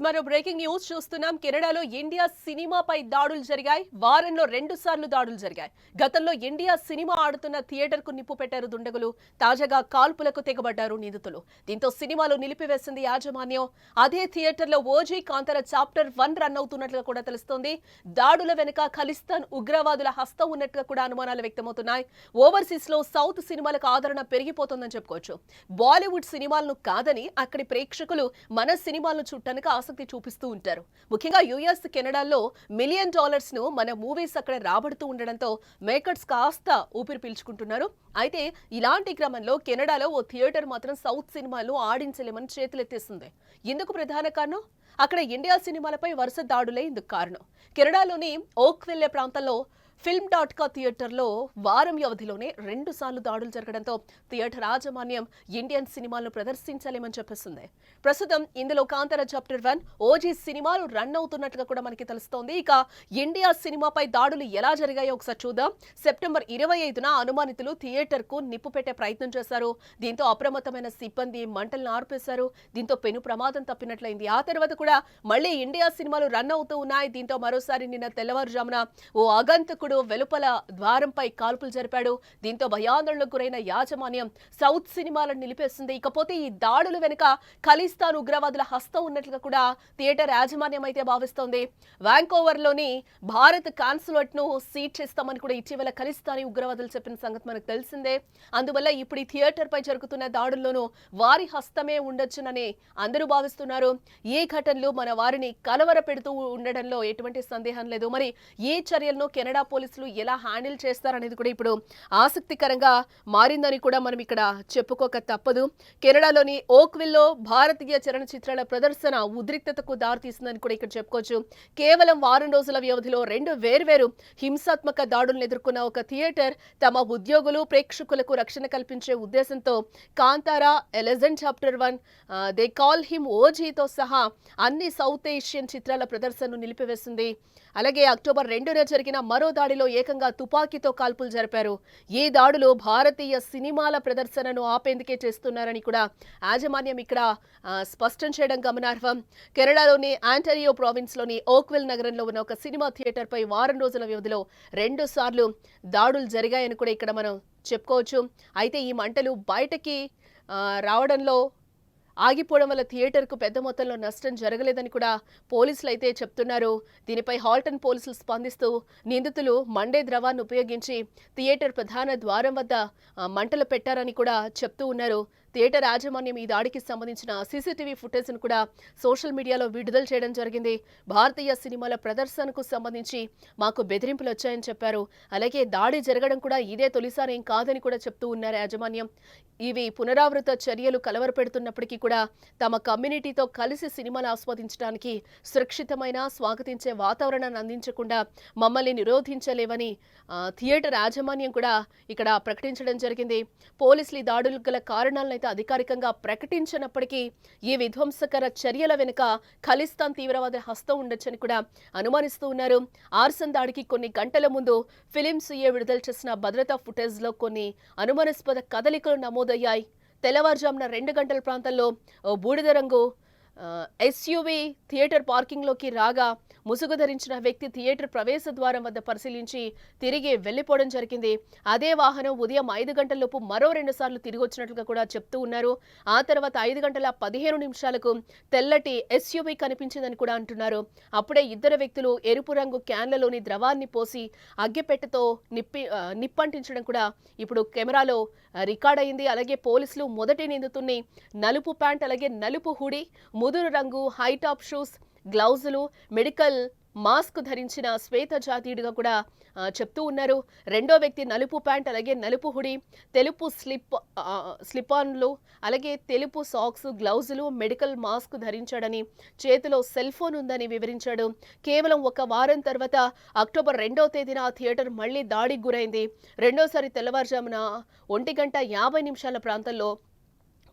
మరో breaking news. చూస్తున్నాం కెనడాలో ఇండియా సినిమాపై దాడులు జరిగాయి. వారంలో రెండు సార్లు దాడులు జరిగాయి. గతంలో ఇండియా సినిమా ఆడుతున్న థియేటర్కు నిప్పు పెట్టారు దుండగులు. తాజాగా కాల్పులకు తెగబడ్డారు నిందితులు. దీంతో సినిమాలు నిలిపివేసింది యాజమాన్యం. అదే థియేటర్లో OG Kantara chapter one run అవుతున్నట్లు కూడా తెలుస్తోంది. దాడుల వెనుక ఖలిస్తాన్ ఉగ్రవాదుల హస్తం ఉన్నట్టుగా కూడా అనుమానాలు వ్యక్తమవుతున్నాయి. ఓవర్సీస్లో సౌత్ సినిమాలకు ఆదరణ పెరిగిపోతుందని చెప్పుకోవచ్చు. బాలీవుడ్ సినిమాలను కాదని అక్కడి ప్రేక్షకులు మన సినిమాలను చూడటానికి ఆసక్తి చూపిస్తూ ఉంటారు. ముఖ్యంగా యుఎస్ కెనడాలో మిలియన్ డాలర్స్ను మన మూవీస్ అక్కడ రాబడుతూ ఉండడంతో మేకర్స్ కాస్త ఊపిరి పీల్చుకుంటున్నారు. అయితే ఇలాంటి క్రమంలో కెనడాలో ఓ థియేటర్ మాత్రం సౌత్ సినిమాలను ఆడించలేమని చేతులెత్తేస్తుంది ఎందుకు ప్రధాన కారణం? అక్కడ ఇండియా సినిమాలపై వరుస దాడులే ఇందుకు కారణం. కెనడాలోని ఓక్ వెళ్ళే ప్రాంతంలో ఫిల్మ్ డాట్ కా థియేటర్లో వారం వ్యవధిలోనే రెండు సార్లు దాడులు జరగడంతో థియేటర్ యాజమాన్యం ఇండియన్ సినిమాలను ప్రదర్శించలేమని చెప్పేస్తుంది. ప్రస్తుతం ఇందులో కాంతర చాప్టర్ వన్ ఓజీ సినిమాలు రన్ అవుతున్నట్లుగా కూడా మనకి తెలుస్తోంది. ఇక ఇండియా సినిమాపై దాడులు ఎలా జరిగాయో ఒకసారి చూద్దాం. సెప్టెంబర్ ఇరవై ఐదున అనుమానితులు థియేటర్కు నిప్పు పెట్టే ప్రయత్నం చేశారు. దీంతో అప్రమత్తమైన సిబ్బంది మంటలను ఆర్పేశారు. దీంతో పెను ప్రమాదం తప్పినట్లయింది. ఆ తర్వాత కూడా మళ్ళీ ఇండియా సినిమాలు రన్ అవుతూ ఉన్నాయి. దీంతో మరోసారి నిన్న తెల్లవారుజామున ఓ ఆగంతకుడు వెలుపల ద్వారంపై కాల్పులు జరిపాడు. దీంతో భయాందోళనకు గురైన యాజమాన్యం సౌత్ సినిమాలను నిలిపేస్తుంది ఇకపోతే ఈ దాడులు వెనుక ఖలిస్తాన్ ఉగ్రవాదుల హస్తం ఉన్నట్లుగా కూడా థియేటర్ యాజమాన్యం అయితే భావిస్తోంది. వ్యాంకోవర్లోని భారత్ కాన్సులేట్ను సీట్ చేస్తామని కూడా ఇటీవల ఖలిస్తానీ ఉగ్రవాదులు చెప్పిన సంగతి మనకు తెలిసిందే. అందువల్ల ఇప్పుడు ఈ థియేటర్ పై జరుగుతున్న దాడుల్లోనూ వారి హస్తమే ఉండొచ్చునని అందరూ భావిస్తున్నారు. ఈ ఘటనలు మన వారిని కలవర పెడుతూ ఉండడంలో ఎటువంటి సందేహం లేదు. మరి ఈ చర్యలను కెనడా పోలీసులు ఎలా హ్యాండిల్ చేస్తారనేది కూడా ఇప్పుడు ఆసక్తికరంగా మారిందని కూడా మనం ఇక్కడ చెప్పుకోక తప్పదు. కెనడాలోని ఓక్విల్లో భారతీయ చలనచిత్రాల ప్రదర్శన ఉద్రిక్తతకు దారితీసిందని కూడా ఇక్కడ చెప్పుకోవచ్చు. కేవలం వారం రోజుల వ్యవధిలో రెండు వేర్వేరు హింసాత్మక దాడులను ఎదుర్కొన్న ఒక థియేటర్ తమ ఉద్యోగులు ప్రేక్షకులకు రక్షణ కల్పించే ఉద్దేశంతో Kantara a legend chapter one they call him ఓజీతో సహా అన్ని సౌత్ ఏషియన్ చిత్రాల ప్రదర్శనను నిలిపివేసింది. అలాగే అక్టోబర్ రెండున జరిగిన మరో దాడిలో ఏకంగా తుపాకీతో కాల్పులు జరిపారు. ఈ దాడులు భారతీయ సినిమాల ప్రదర్శనను ఆపేందుకే చేస్తున్నారని కూడా యాజమాన్యం ఇక్కడ స్పష్టం చేయడం గమనార్హం. కేరళలోని ఆంటరియో ప్రావిన్స్లోని ఓక్వెల్ నగరంలో ఉన్న ఒక సినిమా థియేటర్పై వారం రోజుల వ్యవధిలో రెండు సార్లు దాడులు జరిగాయని కూడా ఇక్కడ మనం చెప్పుకోవచ్చు. అయితే ఈ మంటలు బయటకి రావడంలో ఆగిపోవడం వల్ల థియేటర్కు పెద్ద మొత్తంలో నష్టం జరగలేదని కూడా పోలీసులు అయితే చెప్తున్నారు. దీనిపై హాల్టన్ పోలీసులు స్పందిస్తూ నిందితులు మండే ద్రవాన్ని ఉపయోగించి థియేటర్ ప్రధాన ద్వారం వద్ద మంటలు పెట్టారని కూడా చెప్తూ ఉన్నారు. థియేటర్ యాజమాన్యం ఈ దాడికి సంబంధించిన సీసీటీవీ ఫుటేజ్ను కూడా సోషల్ మీడియాలో విడుదల చేయడం జరిగింది. భారతీయ సినిమాల ప్రదర్శనకు సంబంధించి మాకు బెదిరింపులు వచ్చాయని చెప్పారు. అలాగే దాడి జరగడం కూడా ఇదే తొలిసారి ఏం కాదని కూడా చెప్తూ ఉన్నారు యాజమాన్యం. ఇవి పునరావృత చర్యలు కలవరపెడుతున్నప్పటికీ కూడా తమ కమ్యూనిటీతో కలిసి సినిమాలు ఆస్వాదించడానికి సురక్షితమైన స్వాగతించే వాతావరణాన్ని అందించకుండా మమ్మల్ని నిరోధించలేవని థియేటర్ యాజమాన్యం కూడా ఇక్కడ ప్రకటించడం జరిగింది. పోలీసులు ఈ దాడులకు గల కారణాలను అయితే అధికారికంగా ప్రకటించినప్పటికీ ఈ విధ్వంసకర చర్యల వెనుక ఖలిస్తాన్ తీవ్రవాద హస్తం ఉండొచ్చని కూడా అనుమానిస్తూ ఉన్నారు. ఆర్సన్ దాడికి కొన్ని గంటల ముందు ఫిలిమ్స్ ఏ విడుదల చేసిన భద్రతా ఫుటేజ్లో కొన్ని అనుమానాస్పద కదలికలు నమోదయ్యాయి. తెల్లవారుజామున రెండు గంటల ప్రాంతంలో ఓ బూడిద రంగు ఎస్యూవీ థియేటర్ పార్కింగ్లోకి రాగా ముసుగు ధరించిన వ్యక్తి థియేటర్ ప్రవేశ ద్వారం వద్ద పరిశీలించి తిరిగి వెళ్ళిపోవడం జరిగింది. అదే వాహనం ఉదయం ఐదు గంటలలోపు మరో రెండు సార్లు తిరిగి వచ్చినట్లుగా కూడా చెప్తూ ఉన్నారు. ఆ తర్వాత ఐదు గంటల పదిహేను నిమిషాలకు తెల్లటి ఎస్యూవీ కనిపించిందని కూడా అంటున్నారు. అప్పుడే ఇద్దరు వ్యక్తులు ఎరుపు రంగు క్యాన్లలోని ద్రవాన్ని పోసి అగ్గిపెట్టెతో నిప్పి నిప్పంటించడం కూడా ఇప్పుడు కెమెరాలో రికార్డ్ అయింది. అలాగే పోలీసులు మొదటి నిందితుడిని నలుపు ప్యాంట్ అలాగే నలుపు హుడి ముదురు రంగు హై టాప్ షూస్ గ్లౌజులు మెడికల్ మాస్క్ ధరించిన శ్వేత జాతీయుడిగా కూడా చెప్తూ ఉన్నారు. రెండో వ్యక్తి నలుపు ప్యాంట్ అలాగే నలుపు హుడి తెలుపు స్లిప్ స్లిపాన్లు అలాగే తెలుపు సాక్స్ గ్లౌజులు మెడికల్ మాస్క్ ధరించాడని చేతిలో సెల్ ఫోన్ ఉందని వివరించాడు. కేవలం ఒక వారం తర్వాత అక్టోబర్ రెండవ తేదీన ఆ థియేటర్ మళ్ళీ దాడికి గురైంది. రెండోసారి తెల్లవారుజామున ఒంటి గంట యాభై నిమిషాల ప్రాంతంలో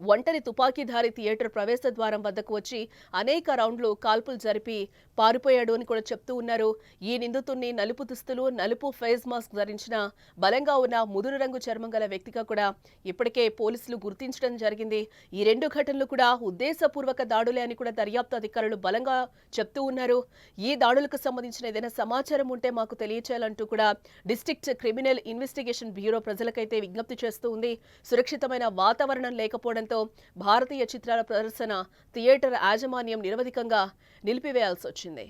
ఒంటరి తుపాకీధారి థియేటర్ ప్రవేశ ద్వారం వద్దకు వచ్చి అనేక రౌండ్లు కాల్పులు జరిపి పారిపోయాడు అని కూడా చెప్తూ ఉన్నారు. ఈ నిందితుడిని నలుపు దుస్తులు నలుపు ఫేస్ మాస్క్ ధరించిన బలంగా ఉన్న ముదురు రంగు చర్మం గల వ్యక్తిగా కూడా ఇప్పటికే పోలీసులు గుర్తించడం జరిగింది. ఈ రెండు ఘటనలు కూడా ఉద్దేశపూర్వక దాడులే అని కూడా దర్యాప్తు అధికారులు బలంగా చెప్తూ ఉన్నారు. ఈ దాడులకు సంబంధించిన ఏదైనా సమాచారం ఉంటే మాకు తెలియచేయాలంటూ కూడా డిస్ట్రిక్ట్ క్రిమినల్ ఇన్వెస్టిగేషన్ బ్యూరో ప్రజలకైతే విజ్ఞప్తి చేస్తూ ఉంది. సురక్షితమైన వాతావరణం లేకపోవడం లేకపోవడంతో భారతీయ చిత్రాల ప్రదర్శన థియేటర్ యాజమాన్యం నిరవధికంగా నిలిపివేయాల్సి వచ్చింది.